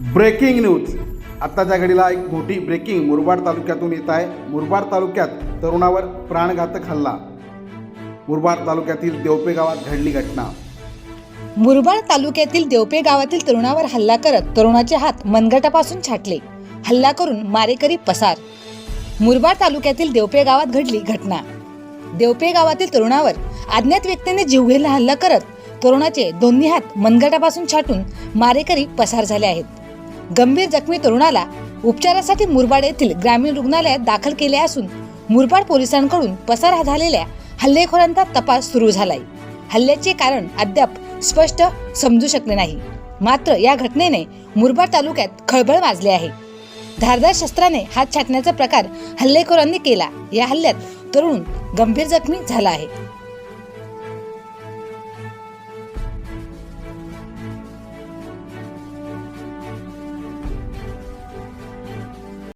Breaking news. आत्ताच्या घडीला एक मोठी ब्रेकिंग मुरबाड तालुक्यातून येत आहे. मुरबाड तालुक्यात तरुणावर प्राणघातक हल्ला. मुरबाड तालुक्यातील देवपे गावात घडली घटना. मुरबाड तालुक्यातील देवपे गावातील तरुणावर हल्ला करत तरुणाचे हात मनगटापासून छाटले. हल्ला करून मारेकरी पसार. मुरबाड तालुक्यातील देवपे गावात घडली घटना. देवपे गावातील तरुणावर अज्ञात व्यक्तीने जीवघेला हल्ला करत तरुणाचे दोन्ही हात मनगटापासून छाटून मारेकरी पसार झाले आहेत. गंभीर जखमी तरुणाला उपचारासाठी मुरबाड येथील ग्रामीण रुग्णालयात दाखल केले असून मुरबाड पोलिसांकडून पसार झालेल्या हल्लेखोरांचा तपास सुरू झालाय. हल्ल्याचे कारण अद्याप स्पष्ट समजू शकले नाही. मात्र या घटनेने मुरबाड तालुक्यात खळबळ माजली आहे. धारदार शस्त्राने हात छाटण्याचा प्रकार हल्लेखोरांनी केला. या हल्ल्यात तरुण गंभीर जखमी झाला आहे.